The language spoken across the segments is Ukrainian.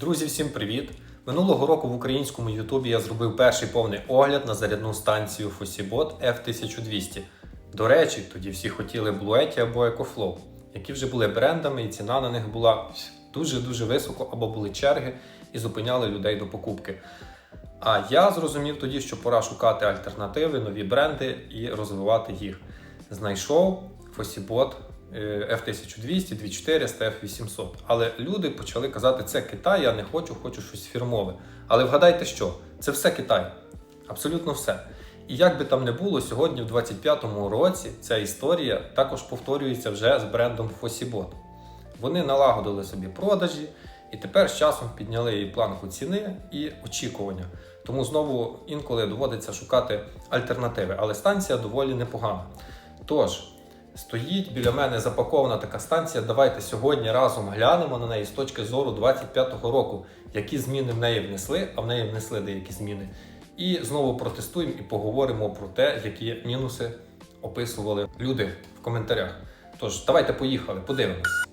Друзі, всім привіт! Минулого року в українському Ютубі я зробив перший повний огляд на зарядну станцію Fosibot F1200. До речі, тоді всі хотіли Bluetti або EcoFlow, які вже були брендами, і ціна на них була дуже-дуже високо, або були черги і зупиняли людей до покупки. А я зрозумів тоді, що пора шукати альтернативи, нові бренди і розвивати їх. Знайшов Fosibot F1200, 2400, F800. Але люди почали казати, це Китай, я не хочу, хочу щось фірмове. Але вгадайте що? Це все Китай. Абсолютно все. І як би там не було, сьогодні, в 25-му році, ця історія також повторюється вже з брендом Fosibot. Вони налагодили собі продажі і тепер з часом підняли і планку ціни і очікування. Тому знову інколи доводиться шукати альтернативи, але станція доволі непогана. Тож, стоїть біля мене запакована така станція. Давайте сьогодні разом глянемо на неї з точки зору 25-го року, які зміни в неї внесли, а в неї внесли деякі зміни. І знову протестуємо і поговоримо про те, які мінуси описували люди в коментарях. Тож, давайте поїхали, подивимось.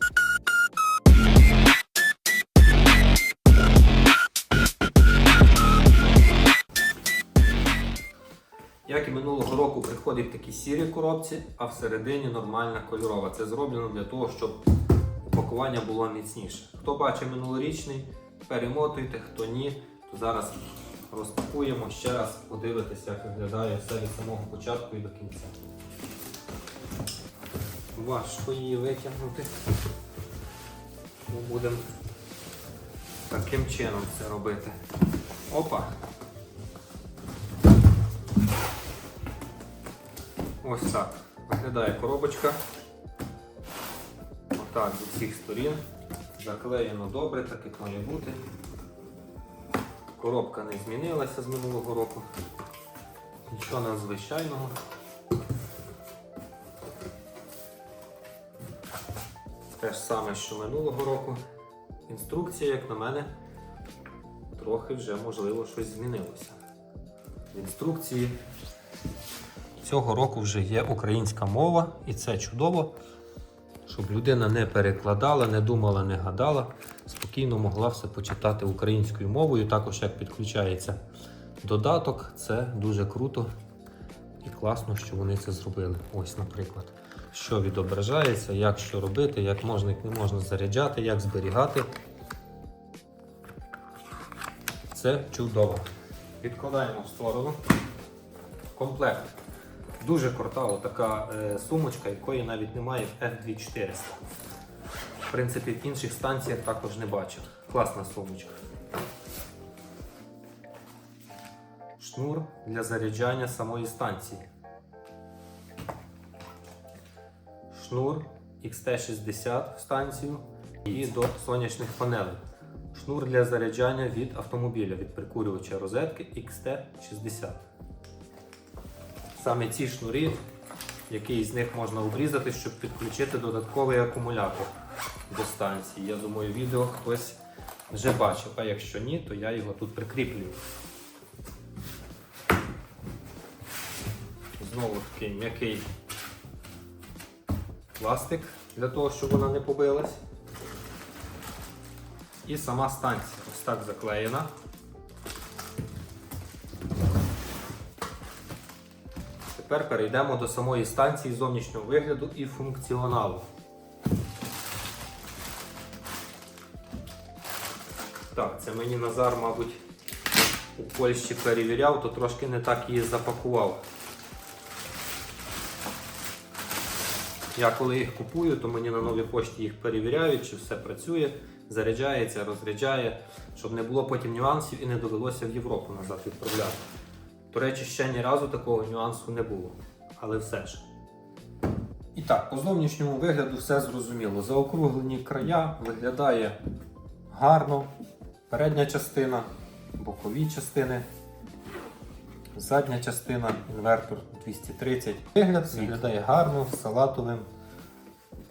Року в такі сірі коробці, а всередині нормальна кольорова. Це зроблено для того, щоб упакування було міцніше. Хто бачив минулорічний, перемотуйте, хто ні, то зараз розпакуємо ще раз, подивитися, як виглядає все від самого початку і до кінця. Важко її витягнути. Ми будемо таким чином це робити. Опа! Ось так виглядає коробочка. Отак з усіх сторін. Заклеєно добре, так як має бути. Коробка не змінилася з минулого року. Нічого надзвичайного. Те ж саме, що минулого року. Інструкція, як на мене, трохи вже можливо щось змінилося. В інструкції Цього року вже є українська мова, і це чудово, щоб людина не перекладала, не думала, не гадала, спокійно могла все почитати українською мовою. Також як підключається додаток, це дуже круто і класно, що вони це зробили. Ось, наприклад, що відображається, як що робити, як можна, як не можна заряджати, як зберігати. Це чудово. Відкладаємо в сторону. Комплект. Дуже крута така е, сумочка, якої навіть немає в F2400. В принципі, в інших станціях також не бачив. Класна сумочка. Шнур для заряджання самої станції. Шнур XT60 в станцію і до сонячних панелей. Шнур для заряджання від автомобіля від прикурювача розетки XT60. Саме ці шнурі, який з них можна обрізати, щоб підключити додатковий акумулятор до станції. Я думаю, відео хтось вже бачив, а якщо ні, то я його тут прикріплюю. Знову такий м'який пластик для того, щоб вона не побилась. І сама станція ось так заклеєна. Тепер перейдемо до самої станції зовнішнього вигляду і функціоналу. Так, це мені Назар, мабуть, у Польщі перевіряв, то трошки не так її запакував. Я коли їх купую, то мені на новій пошті їх перевіряють, чи все працює, заряджається, розряджає, щоб не було потім нюансів і не довелося в Європу назад відправляти. До речі, ще ні разу такого нюансу не було. Але все ж. І так, по зовнішньому вигляду все зрозуміло. Заокруглені края виглядає гарно. Передня частина, бокові частини, задня частина, інвертор 230. Вигляд виглядає гарно, салатовим.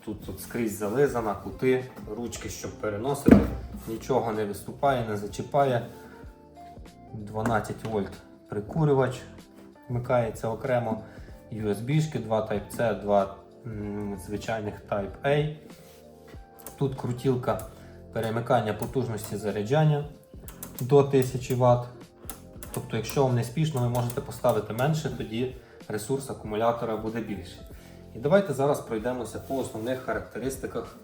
Тут, тут скрізь зализана, кути, ручки, щоб переносити, нічого не виступає, не зачіпає. 12 вольт прикурювач вмикається окремо. USB-шки, 2 Type-C, 2 м, звичайних Type-A. Тут крутілка перемикання потужності заряджання до 1000 Вт. Тобто, якщо вам не спішно, ви можете поставити менше, тоді ресурс акумулятора буде більший. І давайте зараз пройдемося по основних характеристиках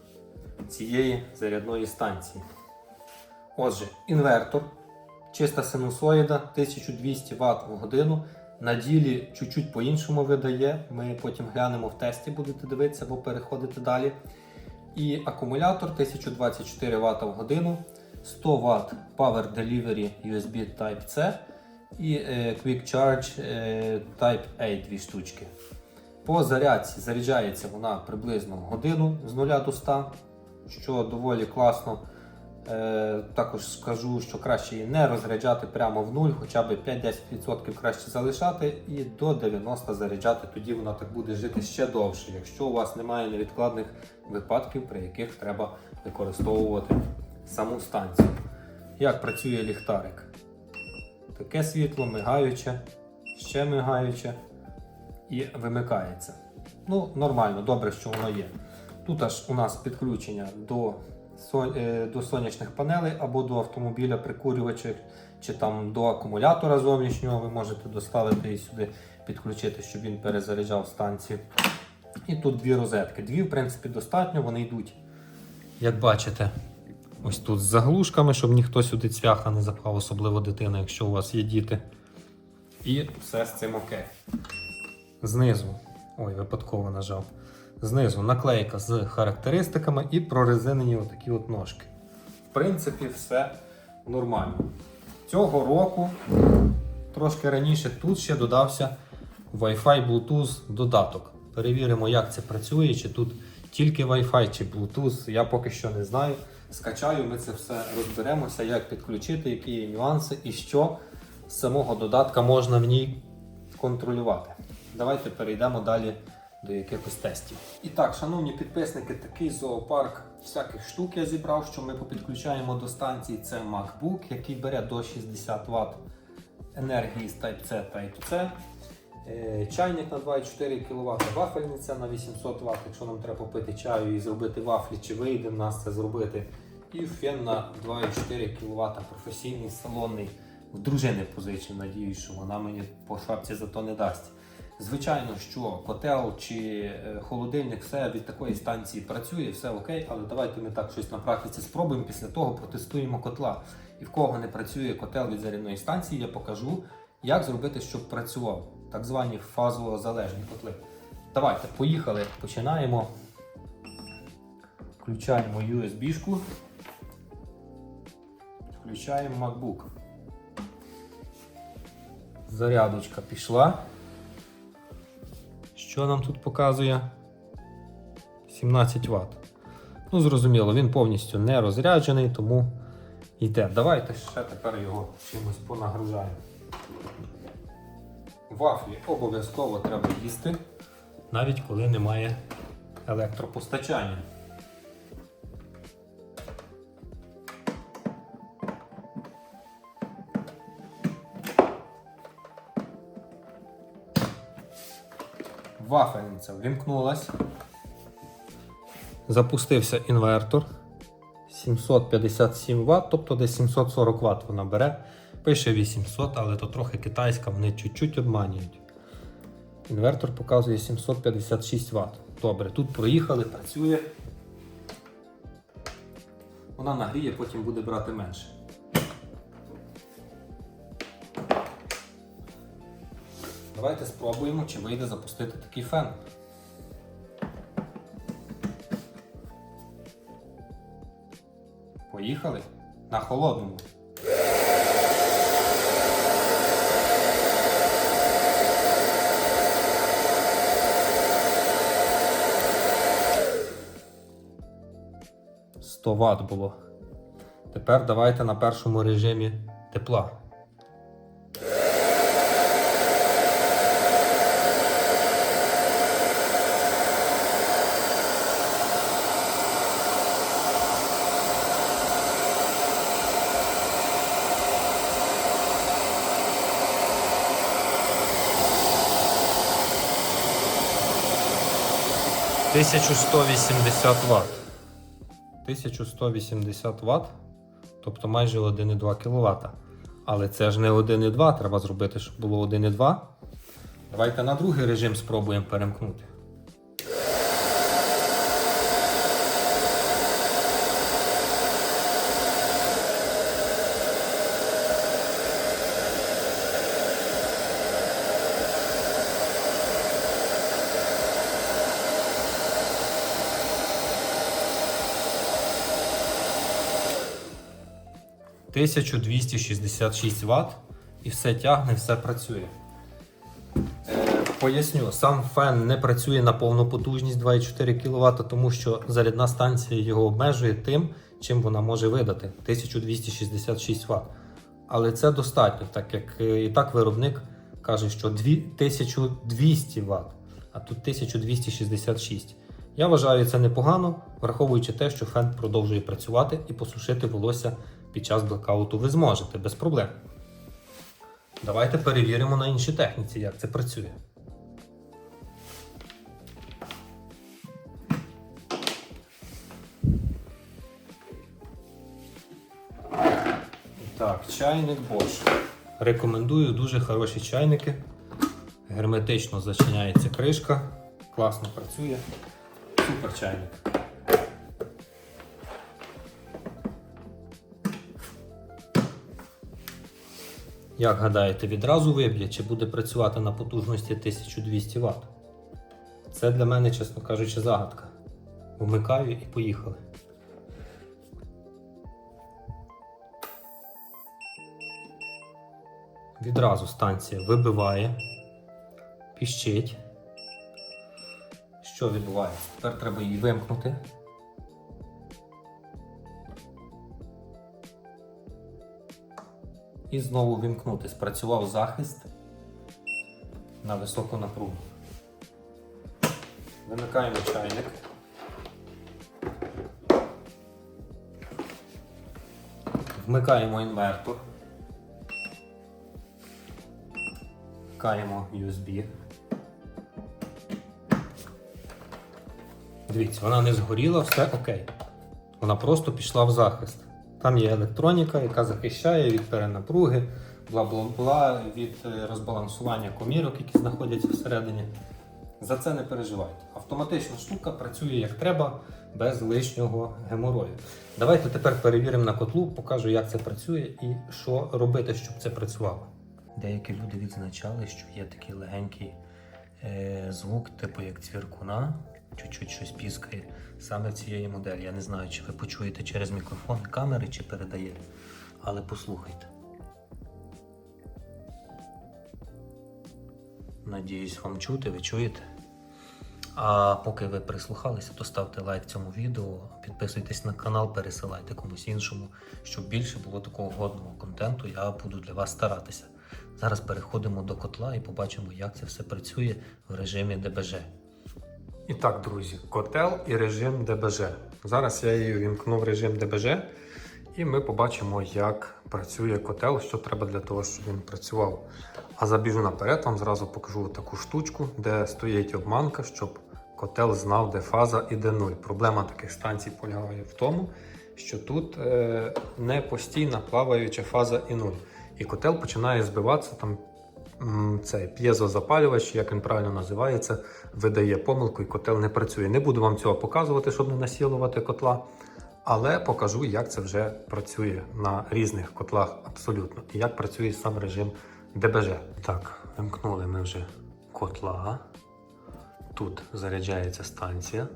цієї зарядної станції. Отже, інвертор, чиста синусоїда 1200 Вт в годину. На ділі чуть-чуть по-іншому видає. Ми потім глянемо в тесті, будете дивитися або переходити далі. І акумулятор 1024 Вт в годину, 100 Вт Power Delivery USB Type-C і е, Quick Charge е, Type-A дві штучки. По зарядці заряджається вона приблизно годину з 0 до 100, що доволі класно. Е, також скажу, що краще її не розряджати прямо в нуль, хоча б 5-10% краще залишати і до 90% заряджати, тоді вона так буде жити ще довше, якщо у вас немає невідкладних випадків, при яких треба використовувати саму станцію. Як працює ліхтарик? Таке світло мигаюче, ще мигаюче і вимикається. Ну, нормально, добре, що воно є. Тут аж у нас підключення до, до сонячних панелей або до автомобіля прикурювачів, чи там до акумулятора зовнішнього ви можете доставити і сюди підключити, щоб він перезаряджав станцію. І тут дві розетки. Дві, в принципі, достатньо, вони йдуть. Як бачите, ось тут з заглушками, щоб ніхто сюди цвяха не запав, особливо дитина, якщо у вас є діти. І все з цим окей. Знизу, ой, випадково нажав. Знизу наклейка з характеристиками і прорезинені отакі от ножки. В принципі, все нормально. Цього року, трошки раніше, тут ще додався Wi-Fi Bluetooth додаток. Перевіримо, як це працює, чи тут тільки Wi-Fi, чи Bluetooth, я поки що не знаю. Скачаю, ми це все розберемося, як підключити, які є нюанси і що з самого додатка можна в ній контролювати. Давайте перейдемо далі до якихось тестів. І так, шановні підписники, такий зоопарк всяких штук я зібрав, що ми попідключаємо до станції. Це MacBook, який бере до 60 Вт енергії з Type-C Type-C. Е, Чайник на 2,4 кВт, вафельниця на 800 Вт, якщо нам треба попити чаю і зробити вафлі, чи вийде в нас це зробити. І фен на 2,4 кВт, професійний салонний. В дружини позичив, надіюсь, що вона мені по шапці за то не дасть. Звичайно, що котел чи е, холодильник все від такої станції працює, все окей, але давайте ми так щось на практиці спробуємо. Після того протестуємо котла. І в кого не працює котел від зарядної станції, я покажу, як зробити, щоб працював. Так звані фазово залежні котли. Давайте, поїхали, починаємо. Включаємо USB-шку. Включаємо MacBook. Зарядочка пішла. Що нам тут показує? 17 Вт. Ну, зрозуміло, він повністю не розряджений, тому йде. Давайте ще тепер його чимось понагружаємо. Вафлі обов'язково треба їсти, навіть коли немає електропостачання. Вафельниця ввімкнулась. Запустився інвертор. 757 Вт, тобто десь 740 Вт вона бере. Пише 800, але то трохи китайська, вони чуть-чуть обманюють. Інвертор показує 756 Вт. Добре, тут проїхали, працює. Вона нагріє, потім буде брати менше. Давайте спробуємо, чи вийде запустити такий фен. Поїхали на холодному. Вт було. Тепер давайте на першому режимі тепла. Тисячу сто вісімдесят Вт. 1180 Вт, тобто майже 1,2 кВт. Але це ж не 1,2, треба зробити, щоб було 1,2. Давайте на другий режим спробуємо перемкнути. – 1266 Вт і все тягне, все працює. Е, Поясню, сам фен не працює на повну потужність 2,4 кВт, тому що зарядна станція його обмежує тим, чим вона може видати 1266 Вт. Але це достатньо, так як е, і так виробник каже, що 1200 Вт, а тут 1266. Я вважаю це непогано, враховуючи те, що фен продовжує працювати і посушити волосся під час блекауту ви зможете без проблем. Давайте перевіримо на іншій техніці, як це працює. Так, чайник Bosch. Рекомендую дуже хороші чайники. Герметично зачиняється кришка. Класно працює. Супер чайник. Як гадаєте, відразу виб'є чи буде працювати на потужності 1200 Вт? Це для мене, чесно кажучи, загадка. Вмикаю і поїхали. Відразу станція вибиває, піщить. Що відбувається? Тепер треба її вимкнути. І знову вімкнути. Спрацював захист на високу напругу. Вимикаємо чайник. Вмикаємо інвертор. Вмикаємо USB. Дивіться, вона не згоріла, все окей. Вона просто пішла в захист. Там є електроніка, яка захищає від перенапруги, бла-бла-бла, від е, розбалансування комірок, які знаходяться всередині. За це не переживайте. Автоматична штука працює як треба, без лишнього геморою. Давайте тепер перевіримо на котлу, покажу, як це працює і що робити, щоб це працювало. Деякі люди відзначали, що є такий легенький е, звук, типу як цвіркуна, чуть-чуть щось піскає саме в цієї моделі. Я не знаю, чи ви почуєте через мікрофон камери, чи передає. Але послухайте. Надіюсь, вам чути, ви чуєте. А поки ви прислухалися, то ставте лайк цьому відео, підписуйтесь на канал, пересилайте комусь іншому, щоб більше було такого годного контенту. Я буду для вас старатися. Зараз переходимо до котла і побачимо, як це все працює в режимі ДБЖ. І так, друзі, котел і режим ДБЖ. Зараз я її вімкну в режим ДБЖ, і ми побачимо, як працює котел, що треба для того, щоб він працював. А забіжу наперед, вам зразу покажу таку штучку, де стоїть обманка, щоб котел знав, де фаза і де нуль. Проблема таких станцій полягає в тому, що тут е, не постійна плаваюча фаза і нуль. І котел починає збиватися там. Цей п'єзозапалювач, як він правильно називається, видає помилку і котел не працює. Не буду вам цього показувати, щоб не насілувати котла, але покажу, як це вже працює на різних котлах абсолютно. І як працює сам режим ДБЖ. Так, вимкнули ми вже котла. Тут заряджається станція.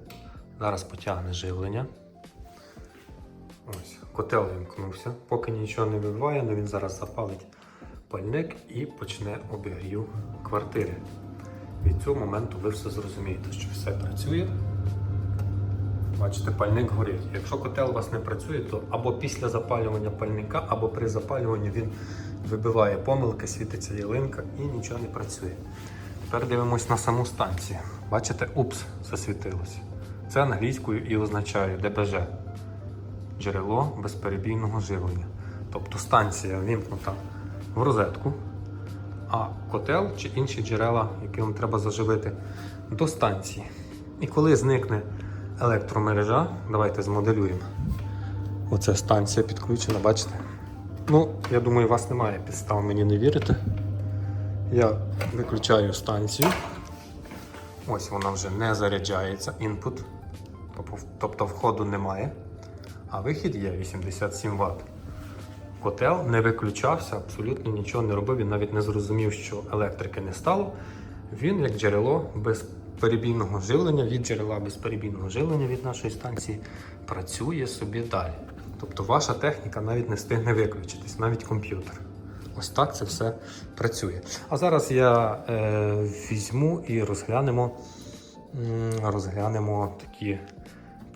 Зараз потягне живлення. Ось, котел вимкнувся. Поки нічого не вибиває, але він зараз запалить пальник і почне обігрів квартири. Від цього моменту ви все зрозумієте, що все працює. Бачите, пальник горить. Якщо котел у вас не працює, то або після запалювання пальника, або при запалюванні він вибиває помилки, світиться ялинка і нічого не працює. Тепер дивимось на саму станцію. Бачите, упс, засвітилося. Це англійською і означає ДБЖ джерело безперебійного живлення. Тобто станція вімкнута в розетку, а котел чи інші джерела, які вам треба заживити, до станції. І коли зникне електромережа. Давайте змоделюємо. Оце станція підключена, бачите? Ну, я думаю, у вас немає підстав мені не вірити. Я виключаю станцію. Ось вона вже не заряджається, інпут. Тобто- Тобто входу немає. А вихід є 87 Вт. Котел не виключався, абсолютно нічого не робив. Він навіть не зрозумів, що електрики не стало. Він як джерело безперебійного живлення, від джерела безперебійного живлення від нашої станції працює собі далі. Тобто ваша техніка навіть не встигне виключитись, навіть комп'ютер. Ось так це все працює. А зараз я е, візьму і розглянемо, розглянемо такі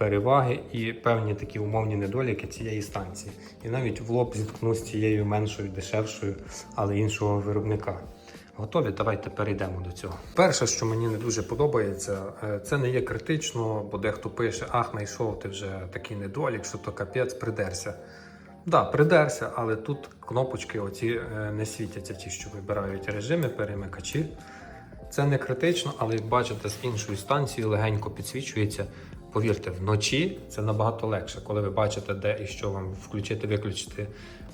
переваги і певні такі умовні недоліки цієї станції. І навіть в лоб зіткну з цією меншою, дешевшою, але іншого виробника. Готові? Давайте перейдемо до цього. Перше, що мені не дуже подобається, е, це не є критично, бо дехто пише: Ах, знайшов ти вже такий недолік, що то капець придерся. Да, придерся, але тут кнопочки оці е, не світяться, ті, що вибирають режими, перемикачі. Це не критично, але як бачите, з іншої станції легенько підсвічується. Повірте, вночі це набагато легше, коли ви бачите, де і що вам включити, виключити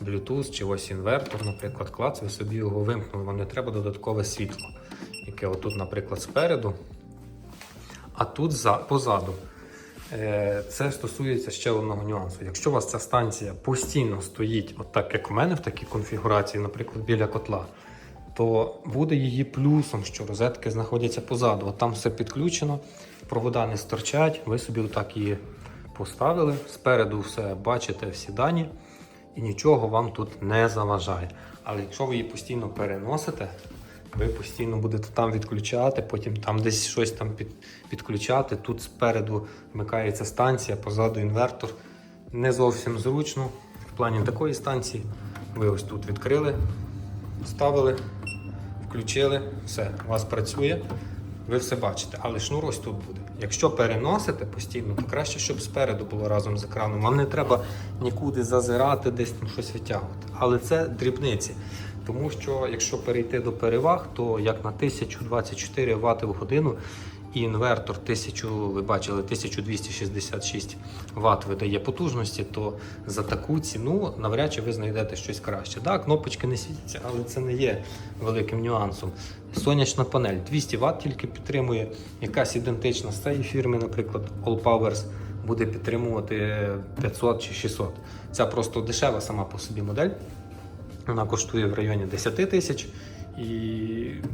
Bluetooth чи ось інвертор, наприклад, клац, ви собі його вимкнули, вам не треба додаткове світло, яке отут, наприклад, спереду, а тут за, позаду. Е, Це стосується ще одного нюансу. Якщо у вас ця станція постійно стоїть, от як у мене в такій конфігурації, наприклад, біля котла, то буде її плюсом, що розетки знаходяться позаду. От там все підключено, провода не сторчать, ви собі отак її поставили. Спереду все бачите, всі дані, і нічого вам тут не заважає. Але якщо ви її постійно переносите, ви постійно будете там відключати, потім там десь щось там під, підключати. Тут спереду вмикається станція, позаду інвертор. Не зовсім зручно. В плані такої станції ви ось тут відкрили, ставили, включили, все, у вас працює, ви все бачите, але шнур ось тут буде. Якщо переносите постійно, то краще, щоб спереду було разом з екраном. Вам не треба нікуди зазирати, десь там щось витягувати. Але це дрібниці. Тому що якщо перейти до переваг, то як на 1024 Вт в годину і інвертор 1000, ви бачили, 1266 Вт видає потужності, то за таку ціну навряд чи ви знайдете щось краще. Так, кнопочки не світяться, але це не є великим нюансом. Сонячна панель 200 Вт тільки підтримує, якась ідентична з цієї фірми, наприклад, All Powers буде підтримувати 500 чи 600. Ця просто дешева сама по собі модель. Вона коштує в районі 10 тисяч. І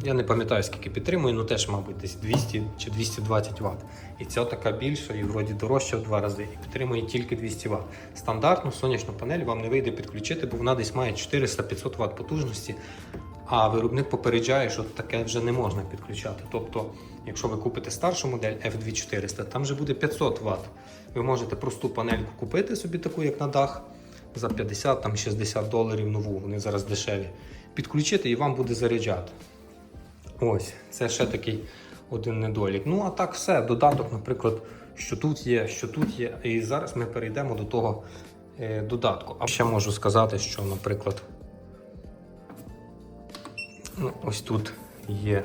я не пам'ятаю, скільки підтримує, ну теж, мабуть, десь 200 чи 220 Вт. І ця така більша і вроді дорожча в два рази, і підтримує тільки 200 Вт. Стандартну сонячну панель вам не вийде підключити, бо вона десь має 400-500 Вт потужності. А виробник попереджає, що таке вже не можна підключати. Тобто, якщо ви купите старшу модель F2400, там вже буде 500 Вт. Ви можете просту панельку купити собі таку, як на дах, за 50 там 60 доларів нову, вони зараз дешеві. Підключити і вам буде заряджати. Ось, це ще такий один недолік. Ну, а так все. Додаток, наприклад, що тут є, що тут є. І зараз ми перейдемо до того е, додатку. А ще можу сказати, що, наприклад, ну, ось тут є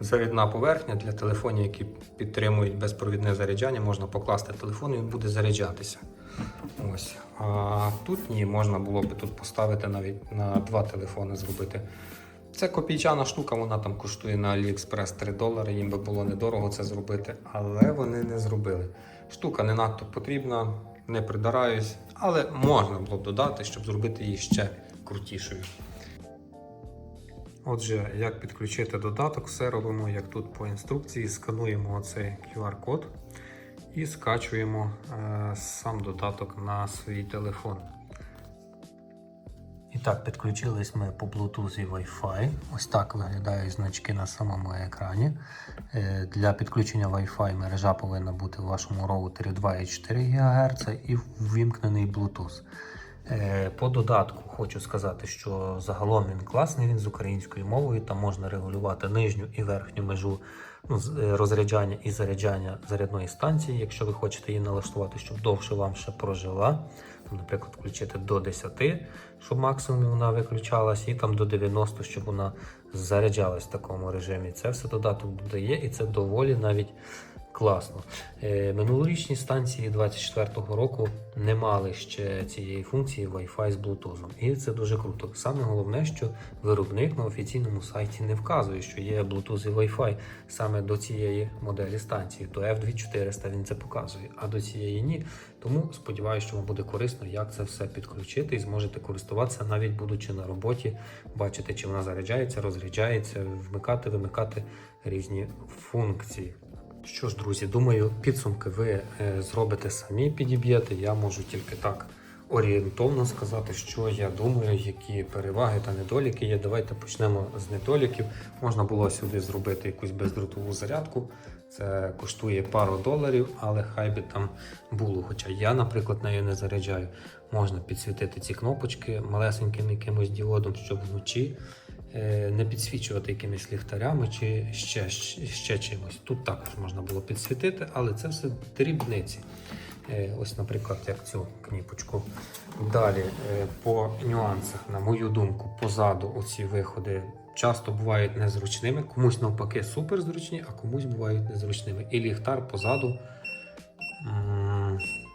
зарядна поверхня для телефонів, які підтримують безпровідне заряджання. Можна покласти телефон і він буде заряджатися. Ось. А тут ні, можна було би тут поставити навіть на два телефони зробити. Це копійчана штука, вона там коштує на AliExpress 3 долари. Їм би було недорого це зробити, але вони не зробили. Штука не надто потрібна, не придараюсь, але можна було б додати, щоб зробити її ще крутішою. Отже, як підключити додаток, все робимо як тут по інструкції. Скануємо оцей QR-код і скачуємо е, сам додаток на свій телефон. І так, підключились ми по Bluetooth і Wi-Fi. Ось так виглядають значки на самому екрані. Е, Для підключення Wi-Fi мережа повинна бути в вашому роутері 2,4 ГГц і ввімкнений Bluetooth. Е, По додатку хочу сказати, що загалом він класний, він з українською мовою. Там можна регулювати нижню і верхню межу ну, е, розряджання і заряджання зарядної станції, якщо ви хочете її налаштувати, щоб довше вам ще прожила. Там, наприклад, включити до 10, щоб максимум вона виключалась, і там до 90, щоб вона заряджалась в такому режимі. Це все додаток додає, і це доволі навіть класно. Е, Минулорічні станції 24-го року не мали ще цієї функції Wi-Fi з Bluetooth. І це дуже круто. Саме головне, що виробник на офіційному сайті не вказує, що є Bluetooth і Wi-Fi саме до цієї моделі станції. До F2400 він це показує, а до цієї ні. Тому сподіваюся, що вам буде корисно, як це все підключити і зможете користуватися, навіть будучи на роботі, бачити, чи вона заряджається, розряджається, вмикати, вимикати різні функції. Що ж, друзі, думаю, підсумки ви е, зробите самі, підіб'єте. Я можу тільки так орієнтовно сказати, що я думаю, які переваги та недоліки є. Давайте почнемо з недоліків. Можна було сюди зробити якусь бездротову зарядку. Це коштує пару доларів, але хай би там було. Хоча я, наприклад, нею не заряджаю. Можна підсвітити ці кнопочки малесеньким якимось діодом, щоб вночі не підсвічувати якимись ліхтарями чи ще, ще чимось. Тут також можна було підсвітити, але це все дрібниці. Е, Ось, наприклад, як цю кніпочку. Далі, е, по нюансах, на мою думку, позаду оці виходи часто бувають незручними. Комусь навпаки супер зручні, а комусь бувають незручними. І ліхтар позаду.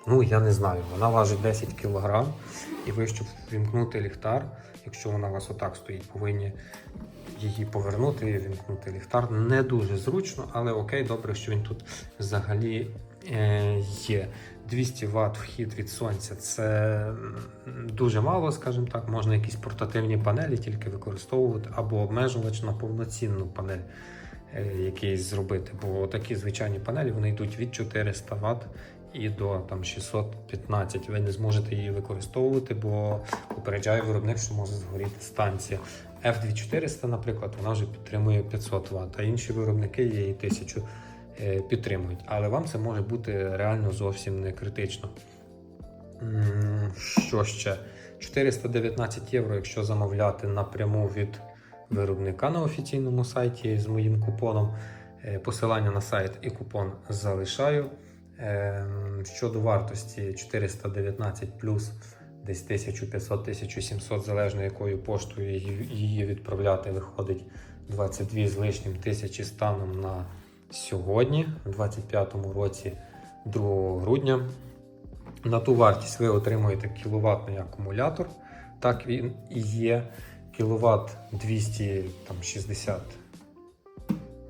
Ну, я не знаю, вона важить 10 кг, і ви, щоб вімкнути ліхтар, якщо вона у вас отак стоїть, повинні її повернути і вімкнути ліхтар. Не дуже зручно, але окей, добре, що він тут взагалі е, є. 200 Вт вхід від сонця це дуже мало, скажімо так. Можна якісь портативні панелі тільки використовувати або обмежувач на повноцінну панель е, якийсь зробити. Бо такі звичайні панелі вони йдуть від 400 Вт і до там 615. Ви не зможете її використовувати, бо попереджає виробник, що може згоріти станція. F2400, наприклад, вона вже підтримує 500 Вт, а інші виробники її 1000 е, підтримують. Але вам це може бути реально зовсім не критично. Що ще? 419 євро, якщо замовляти напряму від виробника на офіційному сайті з моїм купоном. Е, Посилання на сайт і купон залишаю. Ем, Щодо вартості 419 плюс десь 1500-1700, залежно якою поштою її- відправляти, виходить 22 з лишнім тисячі станом на сьогодні, в 25-му році, 2 грудня. На ту вартість ви отримуєте кіловатний акумулятор. Так він і є. Кіловат 260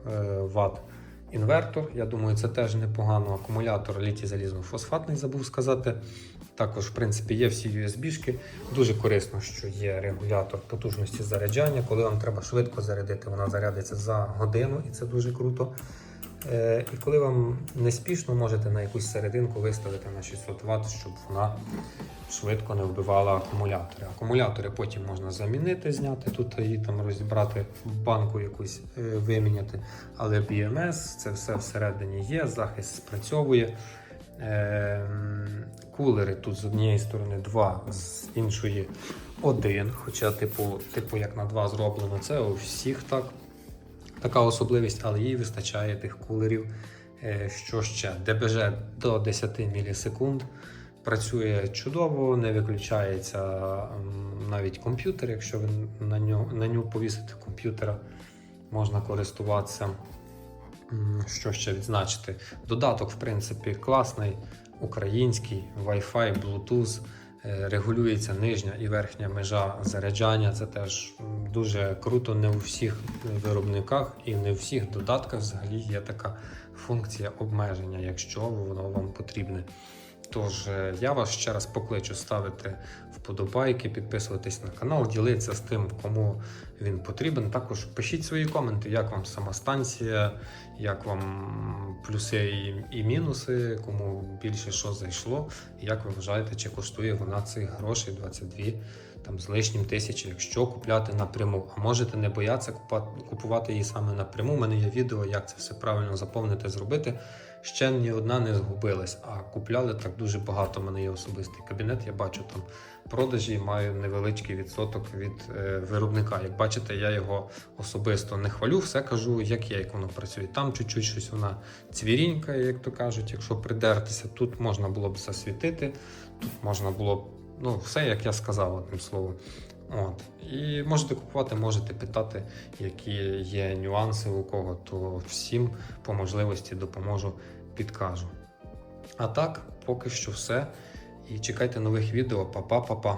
е, Вт інвертор. Я думаю, це теж непогано. Акумулятор літій залізно-фосфатний, забув сказати. Також, в принципі, є всі USB-шки. Дуже корисно, що є регулятор потужності заряджання. Коли вам треба швидко зарядити, вона зарядиться за годину, і це дуже круто. Е, І коли вам не спішно, можете на якусь серединку виставити на 600 Вт, щоб вона швидко не вбивала акумулятори. Акумулятори потім можна замінити, зняти тут і там розібрати банку якусь е, виміняти. Але BMS, це все всередині є, захист спрацьовує. Ем, Кулери тут з однієї сторони два, з іншої один. Хоча, типу, типу, як на два зроблено, це у всіх так. Така особливість, але їй вистачає тих кулерів. Е, Що ще? ДБЖ до 10 мілісекунд. Працює чудово, не виключається навіть комп'ютер. Якщо ви на нього, на нього повісите комп'ютера, можна користуватися. Що ще відзначити? Додаток, в принципі, класний, український, Wi-Fi, Bluetooth. Е, Регулюється нижня і верхня межа заряджання. Це теж дуже круто. Не у всіх виробниках і не у всіх додатках взагалі є така функція обмеження, якщо воно вам потрібне. Тож е, я вас ще раз покличу ставити вподобайки, підписуватись на канал, ділитися з тим, кому він потрібен. Також пишіть свої коменти, як вам сама станція, як вам плюси і, мінуси, кому більше що зайшло, і як ви вважаєте, чи коштує вона цих грошей 22 там, з лишнім тисячі, якщо купляти напряму. А можете не боятися купувати її саме напряму. У мене є відео, як це все правильно заповнити, зробити. Ще ні одна не згубилась, а купляли так дуже багато. У мене є особистий кабінет. Я бачу там продажі, маю невеличкий відсоток від е, виробника. Як бачите, я його особисто не хвалю, все кажу, як є, як воно працює. Там чуть-чуть щось вона цвірінька, як то кажуть, якщо придертися, тут можна було б засвітити, тут можна було б, ну, все, як я сказав, одним словом. От. І можете купувати, можете питати, які є нюанси у кого, то всім по можливості допоможу підкажу. А так, поки що все. І чекайте нових відео. Па-па-па-па.